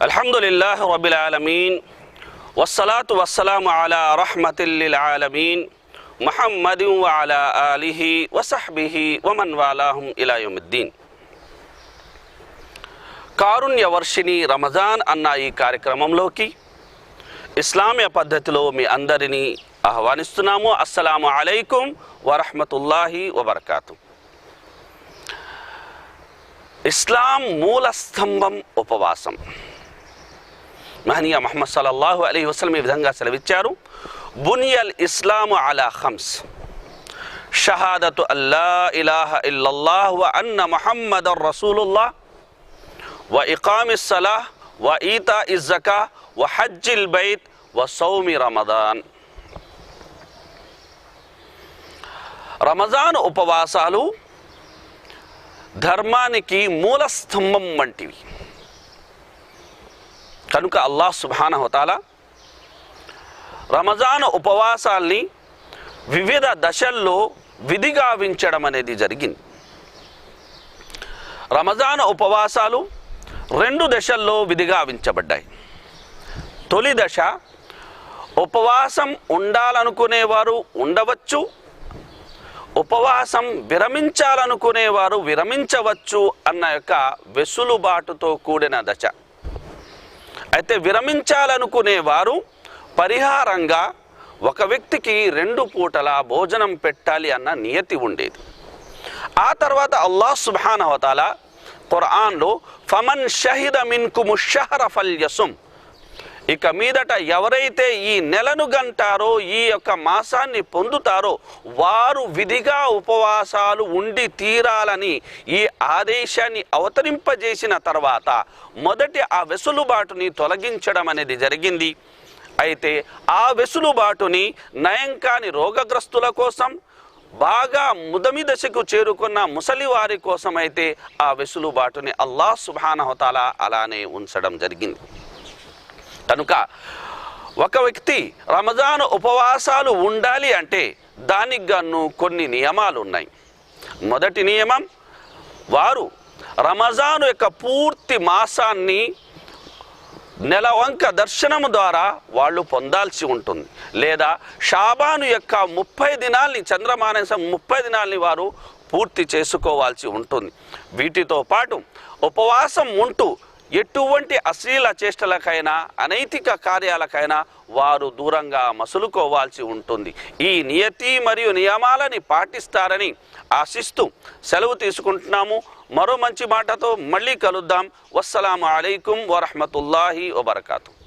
అల్హమ్దుల్లాహ్ rouble ఆలమీన్. వస్సలాతు వస్సలాము అలా రహ్మతిల్లిల్ ఆలమీన్. మహమ్మద్ అలా అలిహి వసహ్బిహి వమన్ వాలాహుం ఇలాయుముద్దీన్ కారుణ్య వర్షిని రమజాన్ అన్న ఈ కార్యక్రమంలోకి ఇస్లామీయ పద్ధతిలో మీ అందరినీ ఆహ్వానిస్తున్నాము. అస్సలాము అలైకుం వరహమతుల్లాహి వబర్కాతు. ఇస్లాం మూల స్తంభం ఉపవాసం. మహనీయ మహమ్మద్ సల్లల్లాహు అలీ వసలం ఈ విధంగా సెలవిచ్చారు బునియల్ ఇస్లాము అలా ఖమ్స్ షహాదతు అల్లా ఇలాహ ఇల్లల్లాహ్ వ అన్న ముహమ్మద్ రసూలుల్లాహ్ వ ఇకామి సలాహ్ వ ఈతా ఇజ్జకా వ హజ్జిల్ బైత్ వ సౌమి రమదాన్ రమజాన్ ఉపవాసాలు ధర్మానికి మూల స్తంభం వంటివి కనుక అల్లాహ్ సుబానహతాల రమజాన్ ఉపవాసాల్ని వివిధ దశల్లో విధిగావించడం అనేది జరిగింది. రమజాన్ ఉపవాసాలు రెండు దశల్లో విధిగావించబడ్డాయి. తొలి దశ ఉపవాసం ఉండాలనుకునేవారు ఉండవచ్చు ఉపవాసం విరమించాలనుకునేవారు విరమించవచ్చు అన్న యొక్క వెసులుబాటుతో కూడిన దశ. అయితే విరమించాలనుకునేవారు పరిహారంగా ఒక వ్యక్తికి రెండు పూటల భోజనం పెట్టాలి అన్న నియతి ఉండేది. ఆ తర్వాత అల్లాహ్ సుబానవతాల ఖురాన్లో ఫమన్ షహిద మిన్కుము షహర ఫల్యసుం ఇక మీదట ఎవరైతే ఈ నెలను గంటారో ఈ యొక్క మాసాన్ని పొందుతారో వారు విధిగా ఉపవాసాలు ఉండి తీరాలని ఈ ఆదేశాన్ని అవతరింపజేసిన తర్వాత మొదటి ఆ వెసులుబాటుని తొలగించడం అనేది జరిగింది. అయితే ఆ వెసులుబాటుని నయం కాని రోగగ్రస్తుల కోసం బాగా ముదమి దశకు చేరుకున్న ముసలి వారి కోసం అయితే ఆ వెసులుబాటుని అల్లా సుభానహతాల అలానే ఉంచడం జరిగింది. కనుక ఒక వ్యక్తి రమజాన్ ఉపవాసాలు ఉండాలి అంటే దానికి గాను కొన్ని నియమాలు ఉన్నాయి మొదటి నియమం వారు రమజాను యొక్క పూర్తి మాసాన్ని నెలవంక దర్శనము ద్వారా వాళ్ళు పొందాల్సి ఉంటుంది. లేదా షాబాను యొక్క ముప్పై దినాల్ని చంద్రమానసం ముప్పై దినాల్ని వారు పూర్తి చేసుకోవాల్సి ఉంటుంది. వీటితో పాటు ఉపవాసం ఉంటూ ఎటువంటి అశ్లీల చేష్టలకైనా అనైతిక కార్యాలకైనా వారు దూరంగా మసులుకోవాల్సి ఉంటుంది. ఈ నియతి మరియు నియమాలని పాటిస్తారని ఆశిస్తూ సెలవు తీసుకుంటున్నాము. మరో మంచి మాటతో మళ్ళీ కలుద్దాం. వస్సలం అలైకుం వరహమతుల్లాహి వబర్కాతు.